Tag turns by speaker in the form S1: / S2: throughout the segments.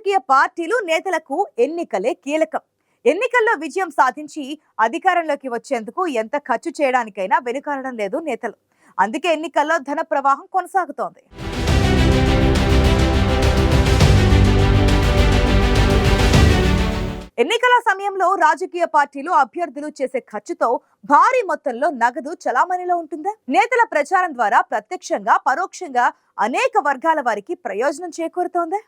S1: రాజకీయ పార్టీలు నేతలకు ఎన్నికలే కీలకం. ఎన్నికల్లో విజయం సాధించి అధికారంలోకి వచ్చేందుకు ఎంత ఖర్చు చేయడానికైనా వెనుకాడడం లేదు నేతలు. అందుకే ఎన్నికల్లో ధన ప్రవాహం కొనసాగుతోంది. ఎన్నికల సమయంలో రాజకీయ పార్టీలు అభ్యర్థులు చేసే ఖర్చుతో భారీ మొత్తంలో నగదు చలామణిలో ఉంటుందా? నేతల ప్రచారం ద్వారా ప్రత్యక్షంగా పరోక్షంగా అనేక వర్గాల వారికి ప్రయోజనం చేకూరుతోందా?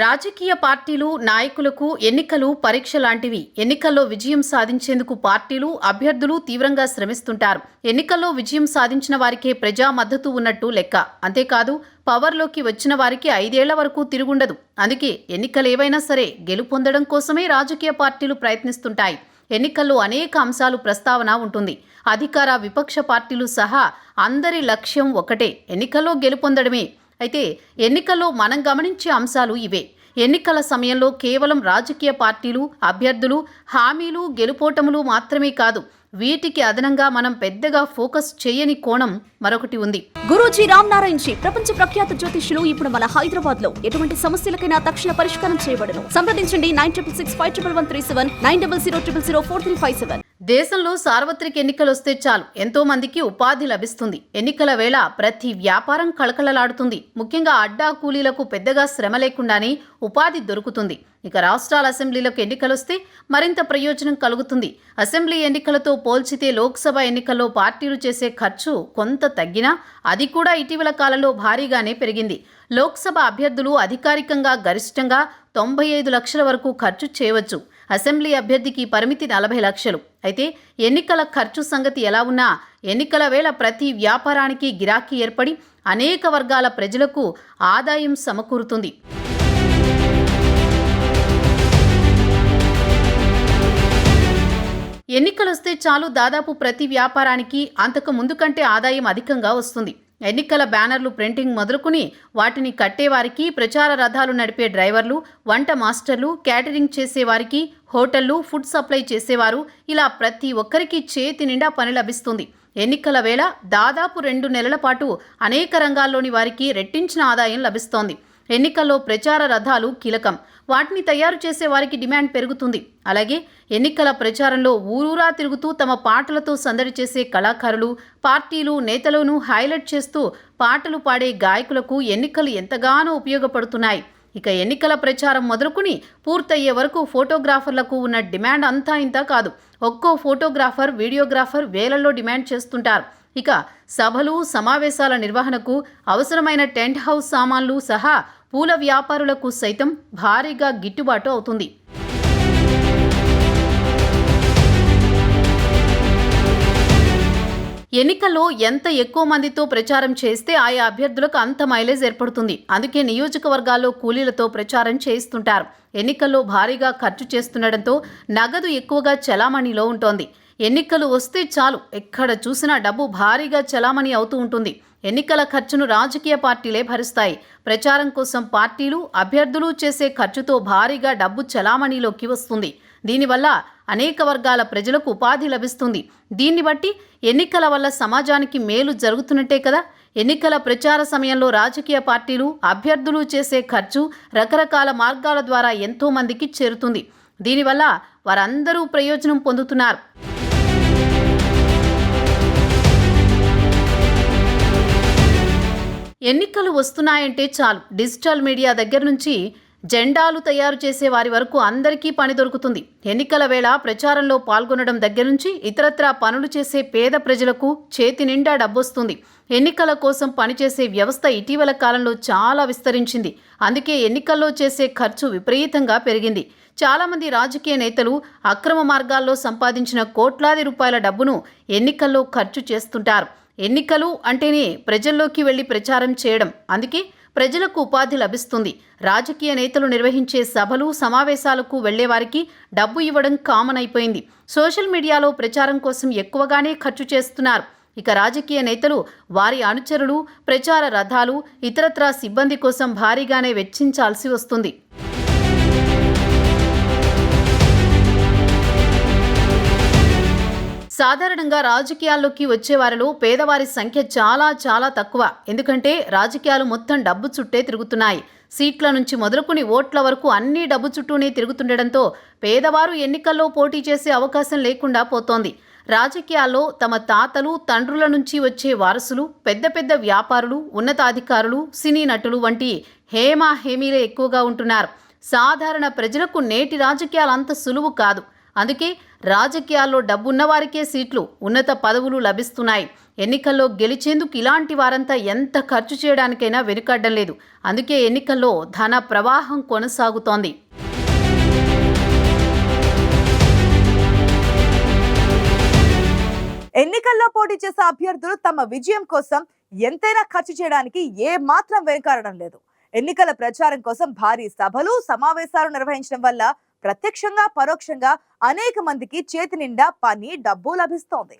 S2: రాజకీయ పార్టీలు నాయకులకు ఎన్నికలు పరీక్ష లాంటివి. ఎన్నికల్లో విజయం సాధించేందుకు పార్టీలు అభ్యర్థులు తీవ్రంగా శ్రమిస్తుంటారు. ఎన్నికల్లో విజయం సాధించిన వారికే ప్రజా మద్దతు ఉన్నట్టు లెక్క. అంతేకాదు పవర్లోకి వచ్చిన వారికి ఐదేళ్ళ వరకు తిరుగుండదు. అందుకే ఎన్నికలు ఏవైనా సరే గెలుపొందడం కోసమే రాజకీయ పార్టీలు ప్రయత్నిస్తుంటాయి. ఎన్నికల్లో అనేక అంశాలు ప్రస్తావన ఉంటుంది. అధికార విపక్ష పార్టీలు సహా అందరి లక్ష్యం ఒకటే. ఎన్నికల్లో గెలుపొందడమే. అయితే ఎన్నికల్లో మనం గమనించే అంశాలు ఇవే. ఎన్నికల సమయంలో కేవలం రాజకీయ పార్టీలు అభ్యర్థులు హామీలు గెలుపోటములు మాత్రమే కాదు వీటికి అదనంగా మనం పెద్దగా ఫోకస్ చేయని కోణం మరొకటి ఉంది.
S3: గురూజీ రామ్ నారాయణ్ జీ ప్రపంచ ప్రఖ్యాత జ్యోతిష్యులు ఇప్పుడు మన హైదరాబాద్లో ఎటువంటి సమస్యలకైనా తక్షణ పరిష్కారం చేయబడను. సంప్రదించండి nine triple six five triple one three seven nine double zero triple zero four three five seven.
S2: దేశంలో సార్వత్రిక ఎన్నికలు వస్తే చాలు. ఎంతో మందికి ఉపాధి లభిస్తుంది. ఎన్నికల వేళ ప్రతి వ్యాపారం కళకళలాడుతుంది. ముఖ్యంగా అడ్డా కూలీలకు పెద్దగా శ్రమ లేకుండానే ఉపాధి దొరుకుతుంది. ఇక రాష్ట్రాల అసెంబ్లీలకు ఎన్నికలొస్తే మరింత ప్రయోజనం కలుగుతుంది. అసెంబ్లీ ఎన్నికలతో పోల్చితే లోక్సభ ఎన్నికల్లో పార్టీలు చేసే ఖర్చు కొంత తగ్గినా అది కూడా ఇటీవల కాలంలో భారీగానే పెరిగింది. లోక్సభ అభ్యర్థులు అధికారికంగా గరిష్టంగా తొంభై ఐదు లక్షల వరకు ఖర్చు చేయవచ్చు. అసెంబ్లీ అభ్యర్థికి పరిమితి నలభై లక్షలు. అయితే ఎన్నికల ఖర్చు సంగతి ఎలా ఉన్నా ఎన్నికల వేళ ప్రతి వ్యాపారానికి గిరాకీ ఏర్పడి అనేక వర్గాల ప్రజలకు ఆదాయం సమకూరుతుంది. ఎన్నికలొస్తే చాలు దాదాపు ప్రతి వ్యాపారానికి అంతకు ముందు కంటే ఆదాయం అధికంగా వస్తుంది. ఎన్నికల బ్యానర్లు ప్రింటింగ్ మొదలుకుని వాటిని కట్టేవారికి ప్రచార రథాలు నడిపే డ్రైవర్లు వంట మాస్టర్లు క్యాటరింగ్ చేసేవారికి హోటళ్ళు ఫుడ్ సప్లై చేసేవారు. ఇలా ప్రతి ఒక్కరికి చేతి నిండా పని లభిస్తుంది. ఎన్నికల వేళ దాదాపు రెండు నెలల పాటు అనేక రంగాల్లోని వారికి రెట్టించిన ఆదాయం లభిస్తోంది. ఎన్నికల్లో ప్రచార రథాలు కీలకం. వాటిని తయారు చేసే వారికి డిమాండ్ పెరుగుతుంది. అలాగే ఎన్నికల ప్రచారంలో ఊరూరా తిరుగుతూ తమ పాటలతో సందడి చేసే కళాకారులు పార్టీలు నేతలను హైలైట్ చేస్తూ పాటలు పాడే గాయకులకు ఎన్నికలు ఎంతగానో ఉపయోగపడుతున్నాయి. ఇక ఎన్నికల ప్రచారం మొదలుకుని పూర్తయ్యే వరకు ఫోటోగ్రాఫర్లకు ఉన్న డిమాండ్ అంతా ఇంత కాదు. ఒక్కో ఫోటోగ్రాఫర్ వీడియోగ్రాఫర్ వేలల్లో డిమాండ్ చేస్తుంటారు. ఇక సభలు సమావేశాల నిర్వహణకు అవసరమైన టెంట్ హౌస్ సామాన్లు సహా పూల వ్యాపారులకు సైతం భారీగా గిట్టుబాటు అవుతుంది. ఎన్నికల్లో ఎంత ఎక్కువ మందితో ప్రచారం చేస్తే ఆయా అభ్యర్థులకు అంత మైలేజ్ ఏర్పడుతుంది. అందుకే నియోజకవర్గాల్లో కూలీలతో ప్రచారం చేయిస్తుంటారు ఎన్నికల్లో భారీగా ఖర్చు చేస్తుండటంతో నగదు ఎక్కువగా చలామణిలో ఉంటోంది. ఎన్నికలు వస్తే చాలు. ఎక్కడ చూసినా డబ్బు భారీగా చలామణి అవుతూ ఉంటుంది. ఎన్నికల ఖర్చును రాజకీయ పార్టీలే భరిస్తాయి. ప్రచారం కోసం పార్టీలు అభ్యర్థులు చేసే ఖర్చుతో భారీగా డబ్బు చలామణిలోకి వస్తుంది. దీనివల్ల అనేక వర్గాల ప్రజలకు ఉపాధి లభిస్తుంది. దీన్ని బట్టి ఎన్నికల వల్ల సమాజానికి మేలు జరుగుతున్నట్టే కదా! ఎన్నికల ప్రచార సమయంలో రాజకీయ పార్టీలు అభ్యర్థులు చేసే ఖర్చు రకరకాల మార్గాల ద్వారా ఎంతోమందికి చేరుతుంది. దీనివల్ల వారందరూ ప్రయోజనం పొందుతున్నారు. ఎన్నికలు వస్తున్నాయంటే చాలు. డిజిటల్ మీడియా దగ్గర నుంచి జెండాలు తయారు చేసే వారి వరకు అందరికీ పని దొరుకుతుంది. ఎన్నికల వేళ ప్రచారంలో పాల్గొనడం దగ్గర నుంచి ఇతరత్రా పనులు చేసే పేద ప్రజలకు చేతి నిండా డబ్బొస్తుంది. ఎన్నికల కోసం పనిచేసే వ్యవస్థ ఇటీవల కాలంలో చాలా విస్తరించింది. అందుకే ఎన్నికల్లో చేసే ఖర్చు విపరీతంగా పెరిగింది. చాలామంది రాజకీయ నేతలు అక్రమ మార్గాల్లో సంపాదించిన కోట్లాది రూపాయల డబ్బును ఎన్నికల్లో ఖర్చు చేస్తుంటారు. ఎన్నికలు అంటేనే ప్రజల్లోకి వెళ్ళి ప్రచారం చేయడం. అందుకే ప్రజలకు ఉపాధి లభిస్తుంది. రాజకీయ నేతలు నిర్వహించే సభలు సమావేశాలకు వెళ్ళేవారికి డబ్బు ఇవ్వడం కామన్ అయిపోయింది. సోషల్ మీడియాలో ప్రచారం కోసం ఎక్కువగానే ఖర్చు చేస్తున్నారు. ఇక రాజకీయ నేతలు వారి అనుచరులు ప్రచార రథాలు ఇతరత్రా సిబ్బంది కోసం భారీగానే వెచ్చించాల్సి వస్తుంది. సాధారణంగా రాజకీయాల్లోకి వచ్చే వారిలో పేదవారి సంఖ్య చాలా చాలా తక్కువ. ఎందుకంటే రాజకీయాలు మొత్తం డబ్బు చుట్టే తిరుగుతున్నాయి. సీట్ల నుంచి మొదలుకుని ఓట్ల వరకు అన్ని డబ్బు చుట్టూనే తిరుగుతుండటంతో పేదవారు ఎన్నికల్లో పోటీ చేసే అవకాశం లేకుండా పోతోంది. రాజకీయాల్లో తమ తాతలు తండ్రుల నుంచి వచ్చే వారసులు పెద్ద పెద్ద వ్యాపారులు ఉన్నతాధికారులు సినీ నటులు వంటి హేమా హేమీలే ఎక్కువగా ఉంటున్నారు. సాధారణ ప్రజలకు నేటి రాజకీయాలు అంత సులువు కాదు. అందుకే రాజకీయాల్లో డబ్బున్న వారికే సీట్లు ఉన్నత పదవులు లభిస్తున్నాయి. ఎన్నికల్లో గెలిచేందుకు ఇలాంటి వారంతా ఎంత ఖర్చు చేయడానికైనా వెనుకడ్డం లేదు. అందుకే ఎన్నికల్లో ధన ప్రవాహం కొనసాగుతోంది.
S1: ఎన్నికల్లో పోటీ చేసే అభ్యర్థులు తమ విజయం కోసం ఎంతైనా ఖర్చు చేయడానికి ఏ మాత్రం వెనుకాడడం లేదు. ఎన్నికల ప్రచారం కోసం భారీ సభలు సమావేశాలు నిర్వహించడం వల్ల ప్రత్యక్షంగా పరోక్షంగా అనేక మందికి చేతి నిండా పని డబ్బు లభిస్తోంది.